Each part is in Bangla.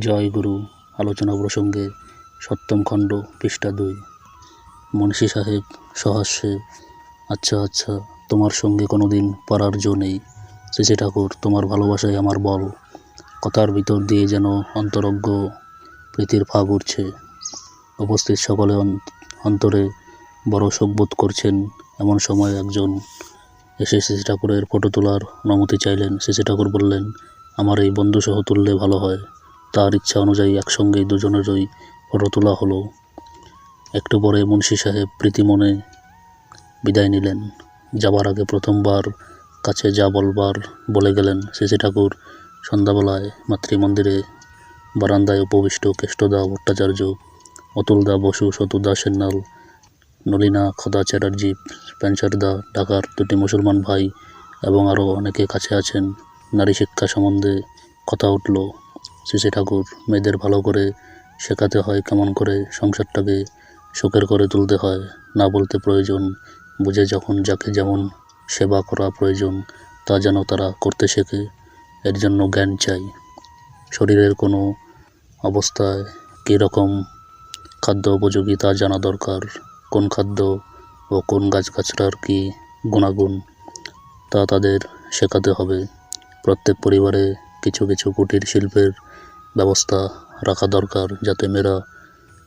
জয় গুরু, আলোচনা প্রসঙ্গে সপ্তম খণ্ড, পৃষ্ঠা দুই। মুন্সি সাহেব সহাস্যে আচ্ছা আচ্ছা তোমার সঙ্গে কোনো দিন পারার জো নেই। শ্রী ঠাকুর, তোমার ভালোবাসায় আমার বল। কথার ভিতর দিয়ে যেন অন্তরজ্ঞ প্রীতির ফাগ উঠছে। উপস্থিত সকলে অন- অন্তরে বড় শোক বোধ করছেন। এমন সময় একজন এসে শ্রী ঠাকুরের ফটো তোলার অনুমতি চাইলেন। শ্রী ঠাকুর বললেন, আমার এই বন্ধুসহ তুললে ভালো হয়। তার ইচ্ছা অনুযায়ী একসঙ্গেই দুজনেরই ফটো তোলা হলো। একটু পরে মুন্সি সাহেব প্রীতি মনে বিদায় নিলেন। যাবার আগে প্রথমবার কাছে যা বলবার বলে গেলেন, শ্রী ঠাকুর সন্ধ্যাবেলায় মাতৃমন্দিরে বারান্দায় উপবিষ্ট কেষ্টদা ভট্টাচার্য, অতুলদা বসু শতুদা সেন্নাল, নলিনা, খদা চ্যাটার্জি পেনসারদা ঢাকার দুটি মুসলমান ভাই এবং আরও অনেকে কাছে আছেন। নারী শিক্ষা সম্বন্ধে কথা উঠল। শ্রী ঠাকুর, মেয়েদের ভালো করে শেখাতে হয়, কেমন করে সংসারটাকে সুখের করে তুলতে হয়, না বলতে প্রয়োজন, বুঝে যখন যাকে যেমন সেবা করা প্রয়োজন, তা যেন তারা করতে শেখে, এর জন্য জ্ঞান চাই। শরীরের কোনো অবস্থায় কী রকম খাদ্য উপযোগী তা জানা দরকার, কোন খাদ্য ও কোন গাছগাছড়ার কী গুণাগুণ, তা তাদের শেখাতে হবে। প্রত্যেক পরিবারে কিছু কিছু কুটির শিল্পের ব্যবস্থা রাখা দরকার যাতে মেয়েরা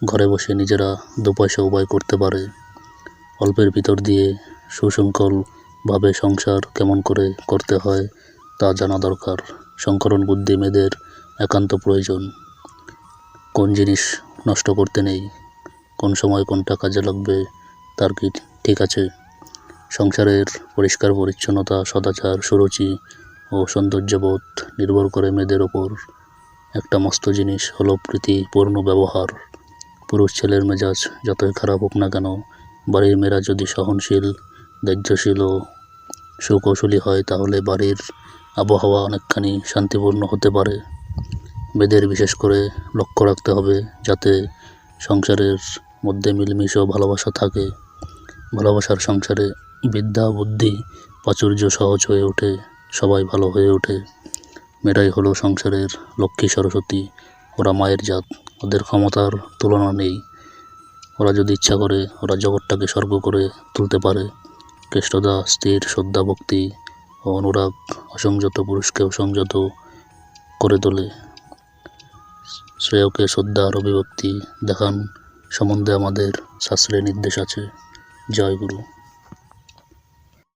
ঘরে বসে নিজেরা দু পয়সা উপায় করতে পারে। অল্পের ভিতর দিয়ে সুশৃঙ্খলভাবে সংসার কেমন করে করতে হয় তা জানা দরকার। সংকরণ বুদ্ধি মেয়েদের একান্ত প্রয়োজন। কোন জিনিস নষ্ট করতে নেই, কোন সময় কোনটা কাজে লাগবে তার কি ঠিক আছে? সংসারের পরিষ্কার পরিচ্ছন্নতা, সদাচার, সুরুচি ও সৌন্দর্যবোধ নির্ভর করে মেয়েদের ওপর। একটা মস্ত জিনিস হলো প্রীতিপূর্ণ ব্যবহার। পুরুষ ছেলের মেজাজ যতই খারাপ হোক না কেন, বাড়ির মেয়েরা যদি সহনশীল, ধৈর্যশীল ও সুকৌশলী হয়, তাহলে বাড়ির আবহাওয়া অনেকখানি শান্তিপূর্ণ হতে পারে। মেয়েদের বিশেষ করে লক্ষ্য রাখতে হবে যাতে সংসারের মধ্যে মিলমিশ ও ভালোবাসা থাকে। ভালোবাসার সংসারে বিদ্যা, বুদ্ধি, প্রাচুর্য সহজ হয়ে ওঠে, সবাই ভালো হয়ে ওঠে। মেয়েরাই হলো সংসারের লক্ষ্মী সরস্বতী। ওরা মায়ের জাত, ওদের ক্ষমতার তুলনা নেই। ওরা যদি ইচ্ছা করে, ওরা জগৎটাকে স্বর্গ করে তুলতে পারে। কেষ্টদা, স্থির, শ্রদ্ধা, ভক্তি ও অনুরাগ অসংযত, পুরুষকেও সংযত করে তোলে। শ্রেয়কে শ্রদ্ধার অভিব্যক্তি দেখান সম্বন্ধে আমাদের শাস্ত্রে নির্দেশ আছে। জয় গুরু।